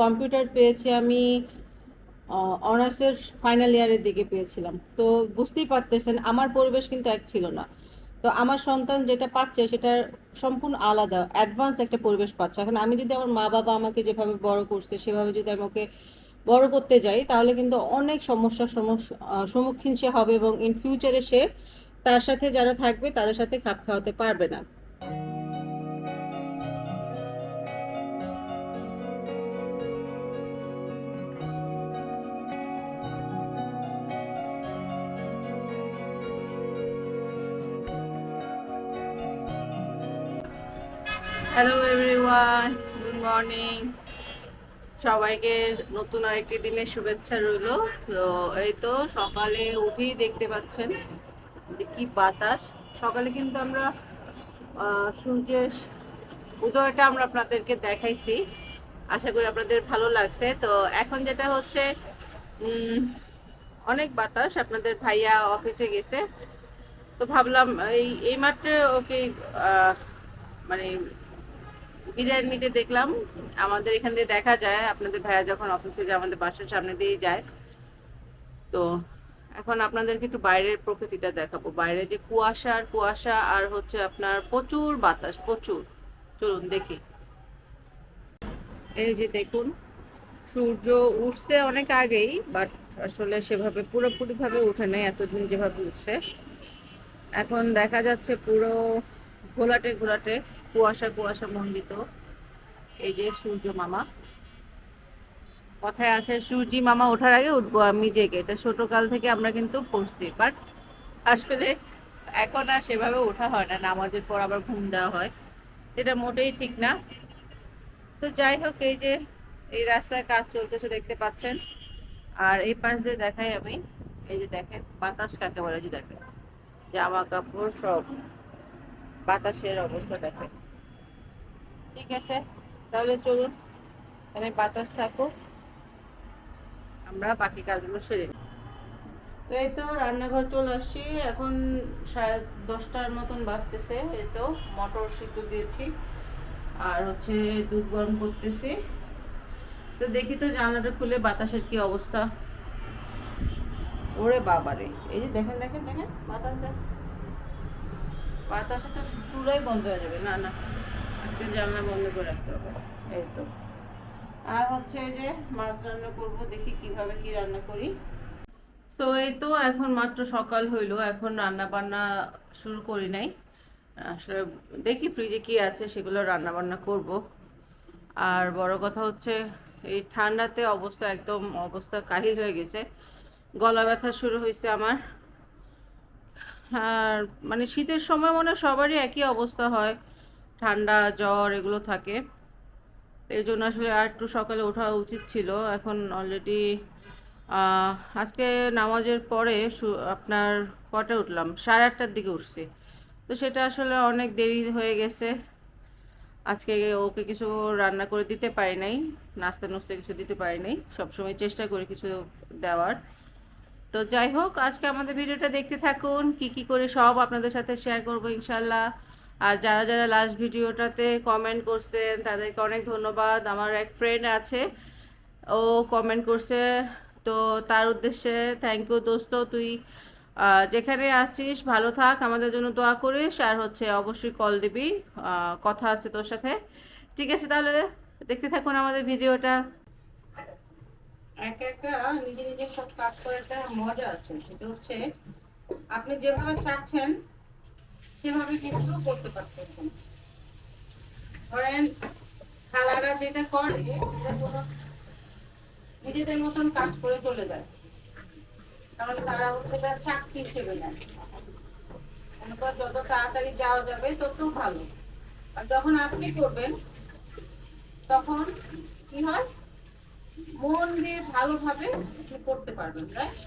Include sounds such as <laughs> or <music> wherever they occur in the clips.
Computer পেয়েছি আমি অনার্সের ফাইনাল ইয়ারের দিকে পেয়েছিলাম। তো বুঝতেই পারতেছেন, আমার পরিবেশ কিন্তু এক ছিল না। তো আমার সন্তান যেটা পাচ্ছে সেটা সম্পূর্ণ আলাদা অ্যাডভান্স একটা পরিবেশ পাচ্ছে। এখন আমি যদি আমার মা বাবা আমাকে যেভাবে বড় করছে, সেভাবে যদি আমি ওকে বড় করতে যাই, তাহলে কিন্তু অনেক সমস্যার সমস্যা সম্মুখীন সে হবে এবং ইন ফিউচারে সে তার সাথে যারা থাকবে, তাদের সাথে খাপ খাওয়াতে পারবে না। হ্যালো এভরিওয়ান গুড মর্নিং সবাইকে নতুন আরেকটি দিনের শুভেচ্ছা রইল। তো এই তো সকালে উঠেই দেখতে পাচ্ছেন যে কি বাতাস। সকালে কিন্তু আমরা সূর্যের উদয়টা আমরা আপনাদেরকে দেখাইছি। আশা করি আপনাদের ভালো লাগছে। তো এখন যেটা হচ্ছে অনেক বাতাস আপনাদের ভাইয়া অফিসে গেছে। তো ভাবলাম এই এই মাত্র ওকে মানে বিদায় নিতে দেখলাম। আমাদের এখান দিয়ে দেখা যায়, আপনাদের ভাইয়া যখন অফিসে যায়, আমাদের বাসার সামনে দিয়েই যায়। তো এখন আপনাদেরকে একটু বাইরের প্রকৃতিটা দেখাবো। বাইরে যে কুয়াশা আর কুয়াশা, আর হচ্ছে আপনার প্রচুর বাতাস, প্রচুর। চলুন দেখি। এই যে দেখুন, সূর্য উঠছে অনেক আগেই বাট আসলে সেভাবে পুরোপুরি ভাবে উঠে নেই, এতদিন যেভাবে উঠছে। এখন দেখা যাচ্ছে পুরো ঘোলাটে ঘোলাটে কুয়াশা কুয়াশা মণ্ডিত। এই যে সূর্য মামা। কথায় আছে, সূর্যি মামা ওঠার আগে উঠবো আমি জেগে। এটা ছোট কাল থেকে আমরা কিন্তু পড়ছি বাট আসলে এখন আর সেভাবে ওঠা হয় না। নামাজের পর আবার ঘুম দেওয়া হয়। এটা মোটেই ঠিক না। তো যাই হোক, এই যে এই রাস্তায় কাজ চলতেছে দেখতে পাচ্ছেন। আর এই পাশ দিয়ে দেখাই আমি। এই যে দেখেন, বাতাস কাকে বলে? যে দেখেন, জামা কাপড় সব বাতাসের অবস্থা দেখেন। ঠিক আছে? তাহলে চলুন, এখানে বাতাস থাকুক। আমরা বাকি কাজগুলো সেরে। তো এই তো রান্নাঘর চলে আসছি। এখন সাড়ে দশটার মতন বাজতেছে। এই তো মটর সিদ্ধ দিয়েছি। আর হচ্ছে দুধ গরম করতেছি। তো দেখি তো জানলাটা খুলে বাতাসের কি অবস্থা। ওরে বাবারে। এই যে দেখেন দেখেন দেখেন, বাতাস দেখ। বাতাসে তো চুলাই বন্ধ হয়ে যাবে। না না। আজকে জানলা বন্ধ করে রাখতে হবে। এই তো। আর হচ্ছে এই যে মাছ রান্না করব, দেখি কীভাবে কি রান্না করি। সো এই তো এখন মাত্র সকাল হইল, এখন রান্না বান্না শুরু করি নাই। আসলে দেখি ফ্রিজে কি আছে, সেগুলো রান্না বান্না করব। আর বড় কথা হচ্ছে, এই ঠান্ডাতে অবস্থা একদম অবস্থা কাহিল হয়ে গেছে। গলা ব্যথা শুরু হয়েছে আমার। আর মানে শীতের সময় মনে সবারই একই অবস্থা হয়। ঠান্ডা, জ্বর এগুলো থাকে। এই জন্য আসলে আর একটু সকালে ওঠা উচিত ছিল। এখন অলরেডি আজকে নামাজের পরে আপনার কটা উঠলাম? সাড়ে আটটার দিকে উঠছি। তো সেটা আসলে অনেক দেরি হয়ে গেছে। আজকে ওকে কিছু রান্না করে দিতে পারি নাই। নাস্তা নুস্তা কিছু দিতে পারি নাই। সবসময় চেষ্টা করি কিছু দেওয়ার। তো যাই হোক, আজকে আমাদের ভিডিওটা দেখতে থাকুন। কি কি করে সব আপনাদের সাথে শেয়ার করব ইনশাল্লাহ। আর যারা যারা লাস্ট ভিডিওটাতে কমেন্ট করছেন, তাদেরকে অনেক ধন্যবাদ। আমার এক ফ্রেন্ড আছে, ও কমেন্ট করছে, তো তার উদ্দেশ্যে থ্যাংক ইউ দোস্ত, তুই যেখানে আসিস ভালো থাক, আমাদের জন্য দোয়া করিস, আর হচ্ছে অবশ্যই কল দিবি কথা আছে তোর সাথে। ঠিক আছে তাহলে, দেখতে থাকুন আমাদের ভিডিওটা। মজা আছে হচ্ছে আপনি যেভাবে চাচ্ছেন সেভাবে কিন্তু করতে পারতেছেন ধরেন খালারা যেটা করে নিজেদের মতন কাজ করে চলে যায়। তাহলে তারা হচ্ছে তার চাকরি হিসেবে যত তাড়াতাড়ি যাওয়া যাবে, তত ভালো। আর যখন আপনি করবেন, তখন কি হয়? মন দিয়ে ভালোভাবে করতে পারবেন রাইট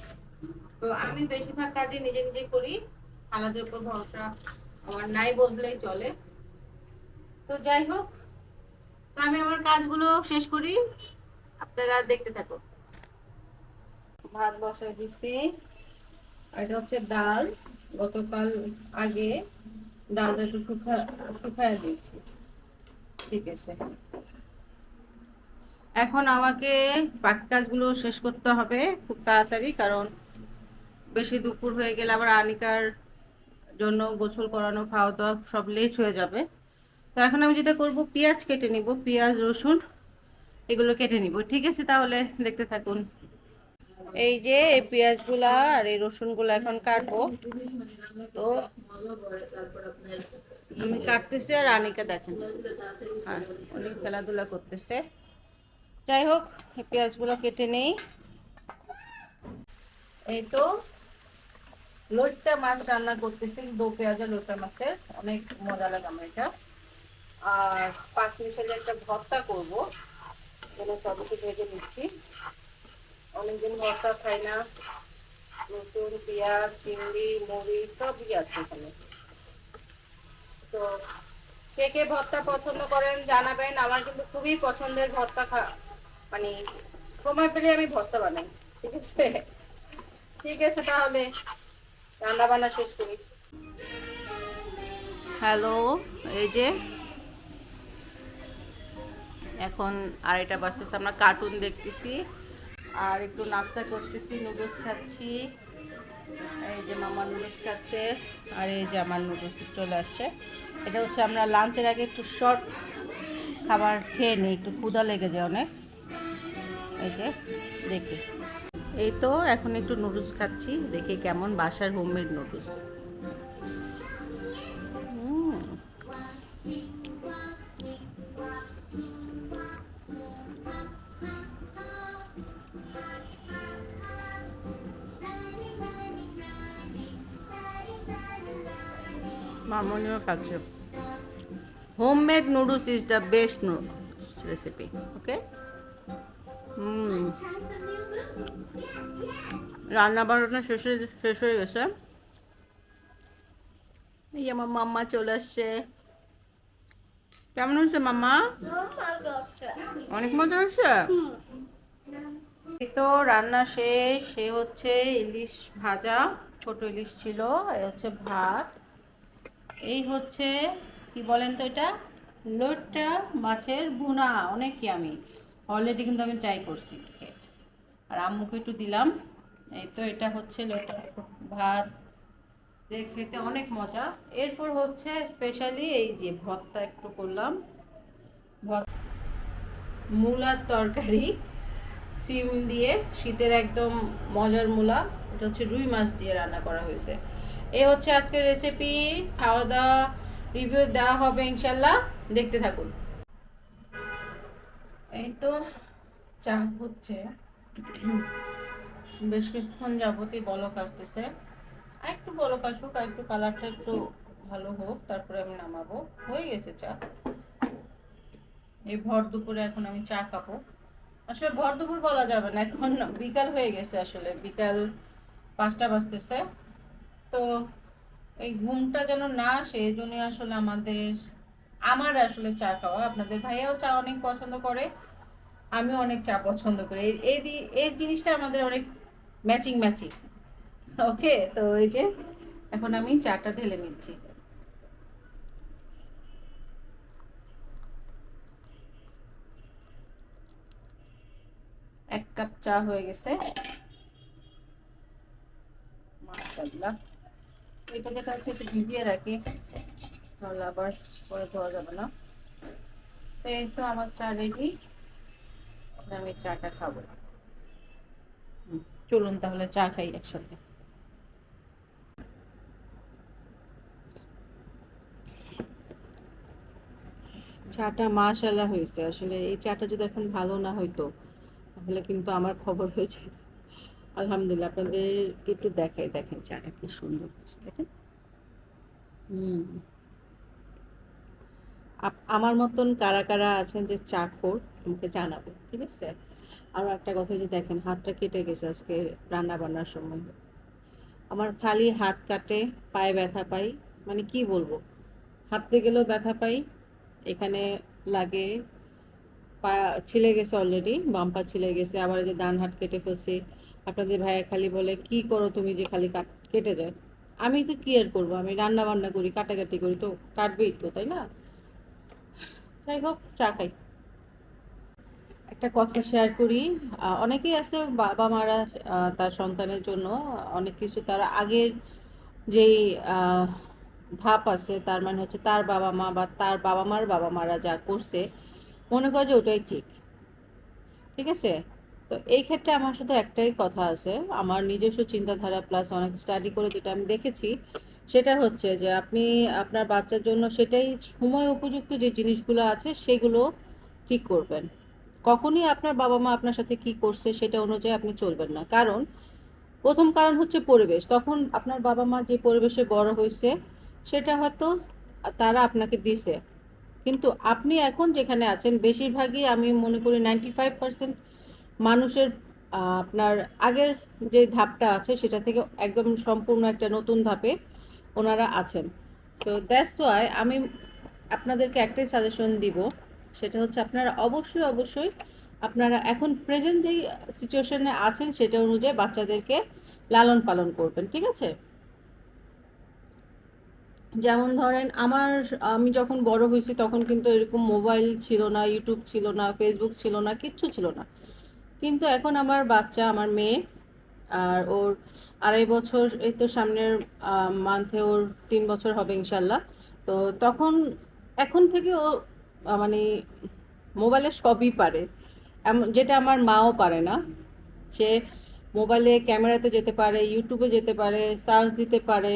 তো আমি বেশিরভাগ কাজই নিজে নিজে করি। আলাদের উপর ভরসা আমার নাই বললেই চলে। তো যাই হোক, তো আমি আমার কাজগুলো শেষ করি। আপনারা দেখতে থাকুন ভাত বসাই দিচ্ছি এটা হচ্ছে ডাল। গতকাল আগে ডালটা একটু শুকা, শুকায় দিয়েছি। ঠিক আছে। এখন আমাকে বাকি কাজগুলো শেষ করতে হবে খুব তাড়াতাড়ি, কারণ বেশি দুপুর হয়ে গেলে আবার আনিকার জন্য গোসল করানো খাওয়া দাওয়া সব লেট হয়ে যাবে। তো এখন আমি যেটা করব, পেঁয়াজ কেটে নিব, পেঁয়াজ, রসুন, এগুলো কেটে নিব। ঠিক আছে তাহলে দেখতে থাকুন। এই যে এই পেঁয়াজগুলা আর এই রসুনগুলো এখন কাটবো। তো আমি কাটতেছি আর আনিকা দেখেন। হ্যাঁ অনেক খেলাধুলা করতেছে। যাই হোক, এই পেঁয়াজগুলো কেটে নেই। এই তো লোটটা মাছ রান্না করতেছি, দো পেঁয়াজা লোটটা মাছের, অনেক মজা লাগে আমার এটা। আর পাঁচ মিশালি একটা ভর্তা করব এগুলো সবকে ভেজে নিচ্ছি। অনেকদিন ভর্তা খাই না। রসুন, পেঁয়াজ, চিংড়ি, মুড়ি, সবই আছে এখানে। তো কে কে ভর্তা পছন্দ করেন জানাবেন। আমার কিন্তু খুবই পছন্দের ভর্তা খা মানে সময় পেলে আমি ভর্তা বানাই, ঠিক আছে? ঠিক আছে তাহলে। রান্না বান্না শেষ করি। হ্যালো, এই যে এখন আড়াইটা বাজতেছে আমরা কার্টুন দেখতেছি। আর একটু নাস্তা করতেছি নুডলস খাচ্ছি। এই যে মামা নুডলস খাচ্ছে, আর এই যে আমার নুডলস চলে আসছে। এটা হচ্ছে আমরা লাঞ্চের আগে একটু শর্ট খাবার খেয়ে নিই, একটু ক্ষুধা লেগে যায় অনেক। এই যে, দেখি। এই তো, এখন একটু নুডলস খাচ্ছি, দেখি কেমন বাসার হোমমেড নুডলস মামনিও খাচ্ছে। Homemade noodles is the best recipe okay hmm. রান্না বান্না শেষ হয়ে শেষ হয়ে গেছে। এই আমার মাম্মা চলে আসছে। কেমন হয়েছে মাম্মা? অনেক মজা হয়েছে? তো রান্না শেষ। সে হচ্ছে ইলিশ ভাজা। ছোট ইলিশ ছিল আর হচ্ছে ভাত। এই হচ্ছে, কি বলেন তো এটা? লোটটা মাছের ভুনা অনেক কি আমি। অলরেডি কিন্তু আমি ট্রাই করছি। খেয়ে। আর আম্মুকে একটু দিলাম। এই তো এটা হচ্ছে লোটা ভাত। খেতে অনেক মজা। এরপর হচ্ছে স্পেশালি এই যে ভর্তা একটু করলাম। মূলার তরকারি, সিম দিয়ে, শীতের একদম মজার মূলা। এটা হচ্ছে রুই মাছ দিয়ে রান্না করা হয়েছে। এই হচ্ছে আজকের রেসিপি খাওয়া দাওয়া রিভিউ দেওয়া হবে ইনশাল্লাহ দেখতে থাকুন। এই তো চা হচ্ছে। <coughs> বেশ কিছুক্ষণ যাবতই বলক আসতেছে। আর একটু বলক আসুক, আর একটু কালারটা একটু ভালো হোক, তারপরে আমি নামাবো। হয়ে গেছে চা। এই ভর দুপুরে এখন আমি চা খাব। আসলে ভর দুপুর বলা যাবে না, এখন বিকাল হয়ে গেছে আসলে। বিকাল পাঁচটা বাজতেছে। তো এই ঘুমটা যেন না আসে এই জন্যই আসলে আমাদের, আমার আসলে চা খাওয়া। আপনাদের ভাইয়াও চা অনেক পছন্দ করে। আমিও অনেক চা পছন্দ করি। এই- এই এই জিনিসটা আমাদের অনেক ম্যাচিং ম্যাচিং ওকে তো এই যে এখন আমি চাটা ঢেলে নিচ্ছি। এক কাপ চা হয়ে গেছে। মাশাআল্লাহ। এটা যেটা হচ্ছে একটু ভিজিয়ে রাখি। তাহলে আবার পরে ধোয়া যাবে না। এই তো আমার চা রেডি আমি চাটা খাব। চলুন তাহলে চা খাই একসাথে। চাটা মাশাল্লাহ হয়েছে, আসলে এই চাটা যদি এখন ভালো না হইতো, তাহলে কিন্তু আমার খবর হয়ে যেত আলহামদুলিল্লাহ, আপনাদেরকে একটু দেখাই, দেখেন চাটা কি সুন্দর হয়েছে, দেখেন। হুম। আমার মতন কারা কারা আছেন যে চা খোর জানাবে, ঠিক আছে? আরও একটা কথা যে দেখেন, হাতটা কেটে গেছে আজকে রান্না বান্নার সময়। আমার খালি হাত কাটে, পায়ে ব্যথা পাই মানে কি বলব? হাঁটতে গেলেও ব্যথা পাই, এখানে লাগে, পা ছিলে গেছে অলরেডি বাম পা ছিলে গেছে, আবার যে ডান হাত কেটে ফেলছি, আপনাদের ভাইয়া খালি বলে, কি করো তুমি যে খালি কাট, কেটে যায়? আমি তো কি আর করব? আমি রান্না বান্না করি, কাটাকাটি করি, তো কাটবেই তো, তাই না? যাই হোক, চা খাই। একটা কথা শেয়ার করি অনেকেই আছে বাবা মারা তার সন্তানের জন্য, অনেক কিছু তারা আগের যেই ধাপ আছে, তার মানে হচ্ছে তার বাবা মা বা তার বাবা মার বাবা মারা যা করছে, মনে করে যে ওটাই ঠিক। ঠিক আছে? তো এই ক্ষেত্রে আমার শুধু একটাই কথা আছে, আমার নিজস্ব চিন্তাধারা প্লাস অনেক স্টাডি করে যেটা আমি দেখেছি সেটা হচ্ছে যে আপনি আপনার বাচ্চার জন্য সেটাই সময় উপযুক্ত যে জিনিসগুলো আছে সেগুলো ঠিক করবেন। কখনই আপনার বাবা মা আপনার সাথে কি করছে সেটা অনুযায়ী আপনি চলবেন না। কারণ প্রথম কারণ হচ্ছে পরিবেশ। তখন আপনার বাবা মা যে পরিবেশে বড় হয়েছে সেটা হয়তো তারা আপনাকে দিছে। কিন্তু আপনি এখন যেখানে আছেন, বেশিরভাগই আমি মনে করি নাইনটি ফাইভ পার্সেন্ট মানুষের আপনার আগের যে ধাপটা আছে সেটা থেকে একদম সম্পূর্ণ একটা নতুন ধাপে ওনারা আছেন। সো দ্যাটস ওয়াই আমি আপনাদেরকে একটাই সাজেশন দিব, সেটা হচ্ছে আপনারা অবশ্যই অবশ্যই আপনারা এখন প্রেজেন্ট যেই সিচুয়েশনে আছেন, সেটা অনুযায়ী বাচ্চাদেরকে লালন পালন করবেন, ঠিক আছে? যেমন ধরেন আমার, আমি যখন বড় হয়েছি তখন কিন্তু এরকম মোবাইল ছিল না ইউটিউব ছিল না ফেসবুক ছিল না, কিচ্ছু ছিল না। কিন্তু এখন আমার বাচ্চা, আমার মেয়ে আর ওর আড়াই বছর এই তো সামনের মান্থে ওর তিন বছর হবে ইনশাল্লাহ। তো তখন, এখন থেকে ও মানে মোবাইলে সবই পারে। যেটা আমার মাও পারে না। সে মোবাইলে ক্যামেরাতে যেতে পারে, ইউটিউবে যেতে পারে সার্চ দিতে পারে,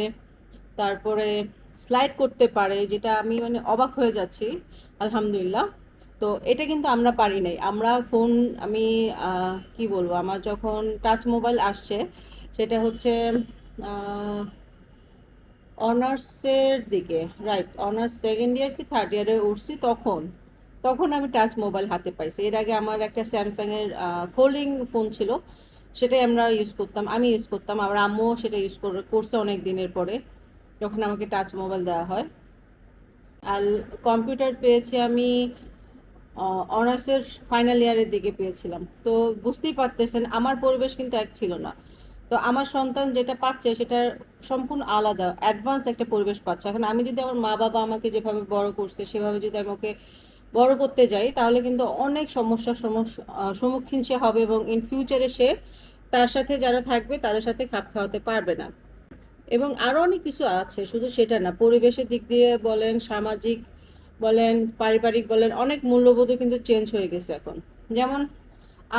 তারপরে স্লাইড করতে পারে, যেটা আমি মানে অবাক হয়ে যাচ্ছি, আলহামদুলিল্লাহ। তো এটা কিন্তু আমরা পারি নাই। আমরা ফোন আমি কি বলব, আমার যখন টাচ মোবাইল আসছে সেটা হচ্ছে অনার্সের দিকে রাইট অনার্স সেকেন্ড ইয়ার কি থার্ড ইয়ারে উঠছি তখন তখন আমি টাচ মোবাইল হাতে পাইছি। এর আগে আমার একটা স্যামসাংয়ের ফোল্ডিং ফোন ছিল, সেটাই আমরা ইউজ করতাম, আমি ইউজ করতাম, আমার আম্মুও সেটা ইউজ করছে অনেক দিনের পরে, যখন আমাকে টাচ মোবাইল দেওয়া হয়। আর কম্পিউটার পেয়েছি আমি অনার্সের ফাইনাল ইয়ারের দিকে পেয়েছিলাম। তো বুঝতেই পারতেছেন, আমার পরিবেশ কিন্তু এক ছিল না। তো আমার সন্তান যেটা পাচ্ছে সেটা সম্পূর্ণ আলাদা অ্যাডভান্স একটা পরিবেশ পাচ্ছে। এখন আমি যদি আমার মা বাবা আমাকে যেভাবে বড় করছে, সেভাবে যদি আমি ওকে বড় করতে যাই, তাহলে কিন্তু অনেক সমস্যার সমস্যা সম্মুখীন সে হবে এবং ইন ফিউচারে সে তার সাথে যারা থাকবে, তাদের সাথে খাপ খাওয়াতে পারবে না। এবং আরও অনেক কিছু আছে, শুধু সেটা না, পরিবেশের দিক দিয়ে বলেন, সামাজিক বলেন, পারিবারিক বলেন, অনেক মূল্যবোধও কিন্তু চেঞ্জ হয়ে গেছে এখন। যেমন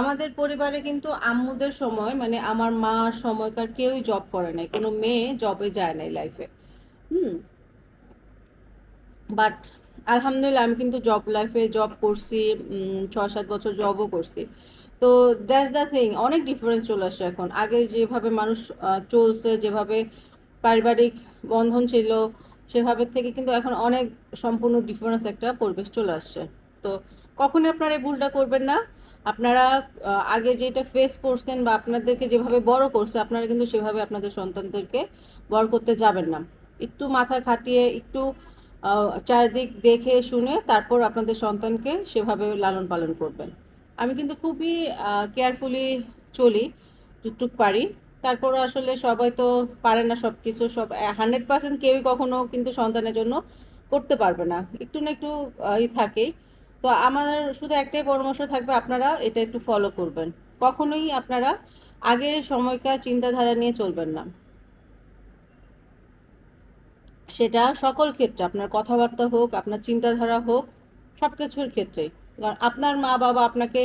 আমাদের পরিবারে কিন্তু আম্মুদের সময় মানে আমার মার সময়কার কেউই জব করে নাই, কোনো মেয়ে জবে যায় নাই লাইফে হুম। বাট আলহামদুলিল্লাহ আমি কিন্তু জব লাইফে জব করছি ছ সাত বছর জবও করছি। তো দ্যাটস দ্য থিং অনেক ডিফারেন্স চলে আসছে এখন। আগে যেভাবে মানুষ চলছে, যেভাবে পারিবারিক বন্ধন ছিল, সেভাবে থেকে কিন্তু এখন অনেক সম্পূর্ণ ডিফারেন্স একটা পরিবেশ চলে আসছে। তো কখনই আপনারা এই ভুলটা করবেন না। আপনারা আগে যেটা ফেস করছেন বা আপনাদেরকে যেভাবে বড় করছে, আপনারা কিন্তু সেভাবে আপনাদের সন্তানদেরকে বড় করতে যাবেন না। একটু মাথা খাটিয়ে, একটু চারিদিক দেখে শুনে তারপর আপনাদের সন্তানকে সেভাবে লালন পালন করবেন। আমি কিন্তু খুবই কেয়ারফুলি চলি, যতটুক পারি। তারপর আসলে সবাই তো পারে না সব কিছু সব হান্ড্রেড পার্সেন্ট কেউই কখনো কিন্তু সন্তানের জন্য করতে পারবে না। একটু না একটু ই থাকেই। তো আমার শুধু একটাই পরামর্শ থাকবে, আপনারা এটা একটু ফলো করবেন। কখনোই আপনারা আগের সময়কার চিন্তাধারা নিয়ে চলবেন না। সেটা সকল ক্ষেত্রে, আপনার কথাবার্তা হোক, আপনার চিন্তাধারা হোক সব কিছুর ক্ষেত্রেই। কারণ আপনার মা বাবা আপনাকে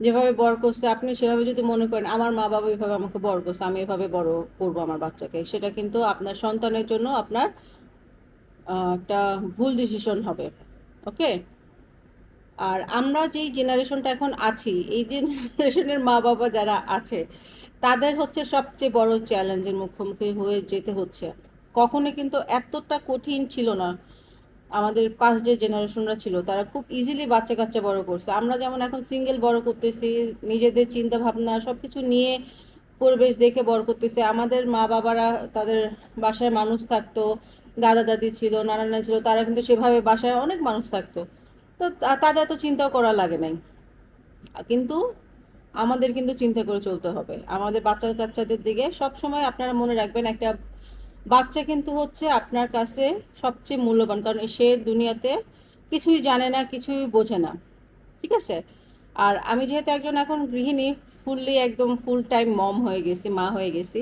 যেভাবে বড় করছে, আপনি সেভাবে যদি মনে করেন, আমার মা বাবা এভাবে আমাকে বড় করছে, আমি এভাবে বড় করব আমার বাচ্চাকে, সেটা কিন্তু আপনার সন্তানের জন্য আপনার একটা ভুল ডিসিশন হবে। ওকে আর আমরা যেই জেনারেশনটা এখন আছি, এই জেনারেশনের মা বাবা যারা আছে, তাদের হচ্ছে সবচেয়ে বড় চ্যালেঞ্জের মুখোমুখি হয়ে যেতে হচ্ছে। কখনো কিন্তু এতটা কঠিন ছিল না, আমাদের পাঁচ যে জেনারেশনরা ছিল, তারা খুব ইজিলি বাচ্চা কাচ্চা বড় করছে। আমরা যেমন এখন সিঙ্গেল বড় করতেছি, নিজেদের চিন্তা ভাবনা সব কিছু নিয়ে পরিবেশ দেখে বড় করতেছে, আমাদের মা বাবারা তাদের বাসায় মানুষ থাকতো দাদা দাদি ছিল নানা ছিল, তারা কিন্তু সেভাবে বাসায় অনেক মানুষ থাকতো। তো তাদের এত চিন্তাও করা লাগে নাই। কিন্তু আমাদের কিন্তু চিন্তা করে চলতে হবে। আমাদের বাচ্চা কাচ্চাদের দিকে সব সময় আপনারা মনে রাখবেন, একটা বাচ্চা কিন্তু হচ্ছে আপনার কাছে সবচেয়ে মূল্যবান। কারণ সে দুনিয়াতে কিছুই জানে না, কিছুই বোঝে না। ঠিক আছে? আর আমি যেহেতু একজন এখন গৃহিণী ফুললি একদম ফুল টাইম মম হয়ে গেছি, মা হয়ে গেছি।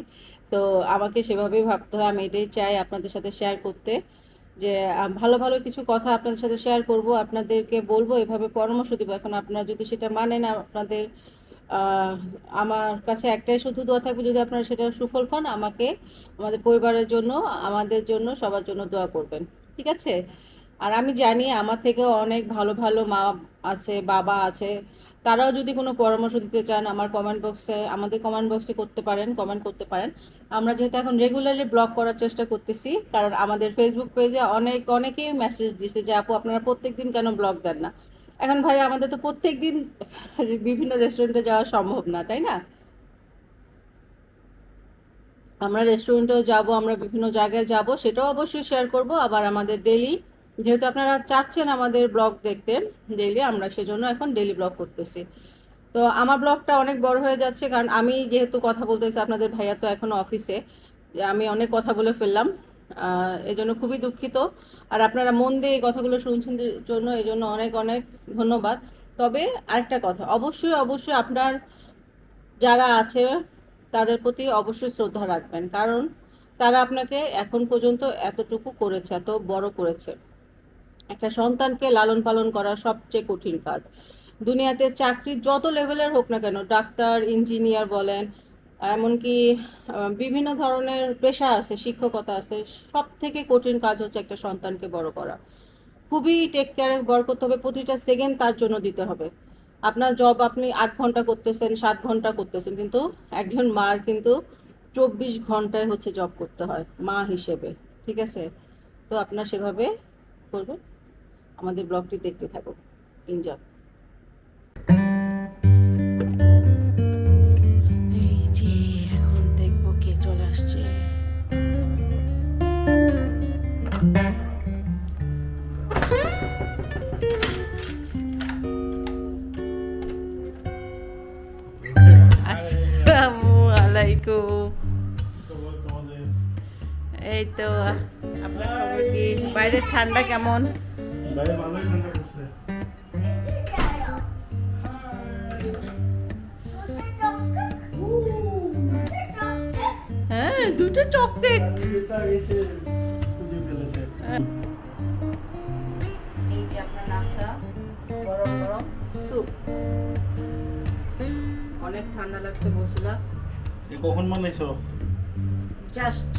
তো আমাকে সেভাবেই ভাবতে হয়। আমি এটাই চাই আপনাদের সাথে শেয়ার করতে। যে ভালো ভালো কিছু কথা আপনাদের সাথে শেয়ার করব, আপনাদেরকে বলব, এভাবে পরামর্শ দিব। এখন আপনারা যদি সেটা মানেন, আপনাদের আমার কাছে একটাই শুধু দোয়া থাকবে, যদি আপনারা সেটা সুফল পান, আমাকে, আমাদের পরিবারের জন্য, আমাদের জন্য, সবার জন্য দোয়া করবেন। ঠিক আছে? আর আমি জানি আমার থেকেও অনেক ভালো ভালো মা আছে, বাবা আছে তারাও যদি কোনো পরামর্শ দিতে চান, আমার কমেন্ট বক্সে আমাদের কমেন্ট বক্সে করতে পারেন কমেন্ট করতে পারেন। আমরা যেহেতু এখন রেগুলারলি ব্লগ করার চেষ্টা করতেছি, কারণ আমাদের ফেসবুক পেজে অনেক, অনেকেই মেসেজ দিছে যে, আপু, আপনারা প্রত্যেকদিন কেন ব্লগ দেন না? এখন ভাই, আমাদের তো প্রত্যেক দিন <laughs> বিভিন্ন রেস্টুরেন্টে যাওয়া সম্ভব না, তাই না? আমরা রেস্টুরেন্টেও যাব, আমরা বিভিন্ন জায়গায় যাব, সেটাও অবশ্যই শেয়ার করব। আবার আমাদের ডেলি যেহেতু আপনারা চাচ্ছেন আমাদের ব্লগ দেখতে ডেইলি আমরা সেজন্য এখন ডেইলি ব্লগ করতেছি। তো আমার ব্লগটা অনেক বড় হয়ে যাচ্ছে, কারণ আমি যেহেতু কথা বলতেছি, আপনাদের ভাইয়া তো এখনও অফিসে আমি অনেক কথা বলে ফেললাম এই জন্য খুবই দুঃখিত। আর আপনারা মন দিয়ে এই কথাগুলো শুনছেন জন্য এই জন্য অনেক অনেক ধন্যবাদ। তবে আরেকটা কথা, অবশ্যই অবশ্যই আপনার যারা আছে, তাদের প্রতি অবশ্যই শ্রদ্ধা রাখবেন, কারণ তারা আপনাকে এখন পর্যন্ত এতটুকু করেছে, এত বড় করেছে। একটা সন্তানকে লালন পালন করা সবচেয়ে কঠিন কাজ। দুনিয়াতে চাকরি যত লেভেলের হোক না কেন, ডাক্তার, ইঞ্জিনিয়ার বলেন, এমনকি বিভিন্ন ধরনের পেশা আছে, শিক্ষকতা আছে সব থেকে কঠিন কাজ হচ্ছে একটা সন্তানকে বড় করা। খুবই টেক কেয়ারে বড় করতে হবে, প্রতিটা সেকেন্ড তার জন্য দিতে হবে। আপনার জব আপনি আট ঘণ্টা করতেছেন, সাত ঘণ্টা করতেছেন, কিন্তু একজন মার কিন্তু চব্বিশ ঘন্টায় হচ্ছে জব করতে হয়, মা হিসেবে, ঠিক আছে? তো আপনার সেভাবে করবেন? আমাদের ব্লগটি দেখতে থাকুন এনজয় এই তো আপনার কি? বাইরের ঠান্ডা কেমন? বাইরে ভালোই ঠান্ডা পড়ছে হ্যাঁ দুটো চকলেট এটা এসে খুঁজে ফেলেছে। এই যে আপনার নাস্তা গরম গরম স্যুপ। অনেক ঠান্ডা লাগছে এ কখন বানাইছো? Just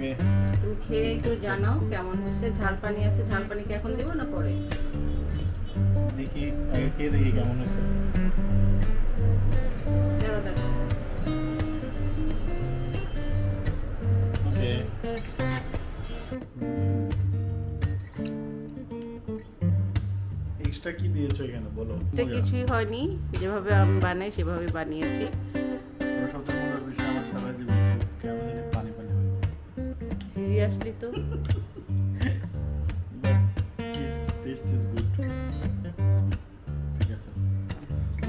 okay. তুমি খেয়ে একটু জানাও কেমন হয়েছে? ঝাল পানি আছে ঝাল পানি কি এখন দেবো না পরে? দেখি আগে খেয়ে দেখি কেমন হয়েছে। এক্সট্রা কি দিয়েছ এখানে? বলো। এটা কিছুই হয়নি। যেভাবে আমি বানাই সেভাবে বানিয়েছি। সিরিয়াসলি তো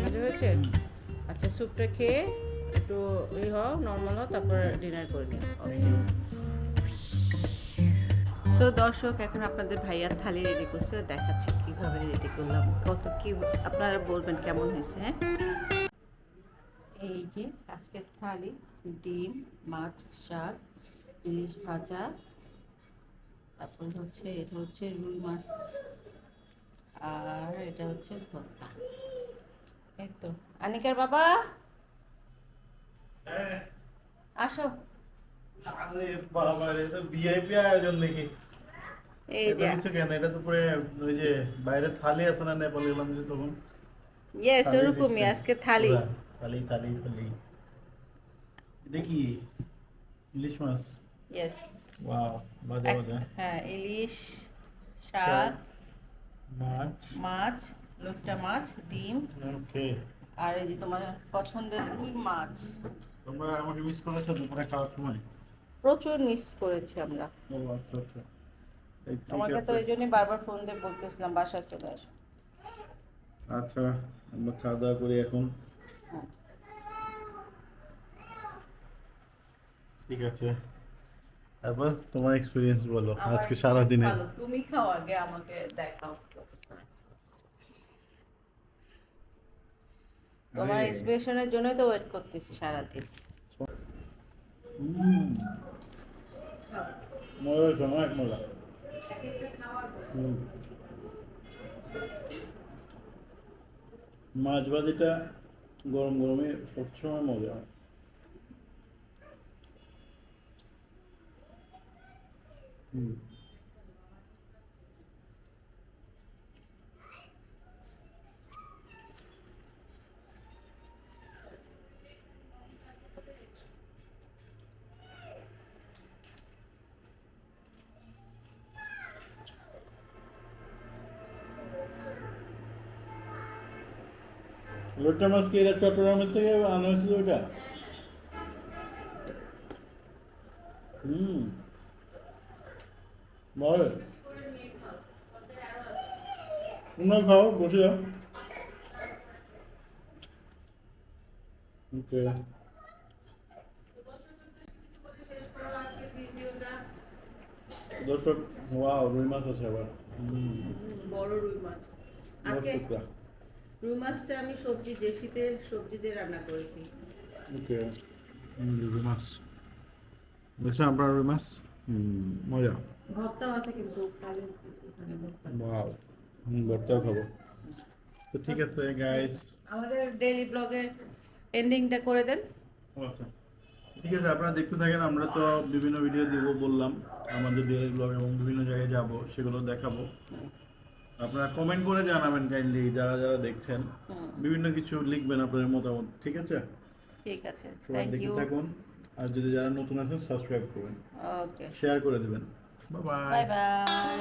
মজা হয়েছে? আচ্ছা স্যুপটা খেয়ে একটু ই হও নর্মাল হও তারপর ডিনার করে নিও। সো দর্শক এখন আপনাদের ভাইয়ার থালি রেডি করছে দেখাচ্ছি কীভাবে রেডি করলাম কত কি আপনারা বলবেন কেমন হয়েছে হ্যাঁ? এই যে আজকের থালি ডিম মাছ শাক ইলিশ ভাজা তারপর হচ্ছে এটা হচ্ছে রুই মাছ আর এটা হচ্ছে ভর্তা। এই তো। আনিকার বাবা? আসো। আরে বাবা রে তো ভিআইপি আয়োজন দেখি। এই যে। কিছু কেন? এটা তো পুরো ওই যে বাইরের থালি আছে না নেপাল গেলাম যে তখন? ইয়েস থালি আজকে থালি। থালি থালি কি? ইলিশ মাছ? ইয়েস ওয়াও বাজা বাজা হ্যাঁ ইলিশ শাক মাছ মাছ লোকটা মাছ ডিম। ওকে আর এই যে তোমার পছন্দের রুই মাছ। তোমরা আমাকে মিস করেছ দুপুরে খাওয়ার সময়? প্রচুর মিস করেছি আমরা। ও আচ্ছা আচ্ছা। তোমাকে তো এই জন্যই বারবার ফোন দিয়ে বলতেছিলাম বাসায় চলে আসো। আচ্ছা আমরা খাওয়া দাওয়া করি এখন। হ্যাঁ। ঠিক আছে। তারপর তোমার এক্সপিরিয়েন্স বলো আজকে সারা দিনে তুমি খাও আগে আমাকে দেখাও। তোমার। এক্সপ্রেশনের জন্যই তো ওয়েট করতেছি হয়েছে অনেক মজা। মাছ ভাজিটা গরম গরমে সবসময় মজা। হয় হুম লোটটা মাছ কি এটা চট্টগ্রামের থেকে আনা হয়েছিল ওইটা হুম ভালো তোমরা খাও বসে যাও ওকে। দর্শক ওয়াও রুই মাছ আছে আবার। হুম বড় রুই মাছ। আজকে রুই মাছটা আমি সবজি যে শীতের সবজি দিয়ে রান্না করেছি। ওকে। রুই মাছ। দেখছেন আপনার রুই মাছ? মজা। ভর্তাও আছে কিন্তু কালের ওয়াও ভর্তাও খাব। তো ঠিক আছে গাইস আমাদের ডেইলি ব্লগের এন্ডিংটা করে দেন। আচ্ছা। ঠিক আছে আপনারা দেখতে থাকেন আমরা তো বিভিন্ন ভিডিও দিব বললাম। আমাদের ডেইলি ব্লগ এবং বিভিন্ন জায়গায় যাব সেগুলো দেখাবো। আপনারা কমেন্ট করে জানাবেন কাইন্ডলি যারা যারা দেখছেন। বিভিন্ন কিছু লিখবেন আপনাদের মতামত ঠিক আছে? ঠিক আছে থ্যাংক ইউ থাকুন। আর যদি যারা নতুন আছেন সাবস্ক্রাইব করবেন। ওকে শেয়ার করে দিবেন। Bye bye bye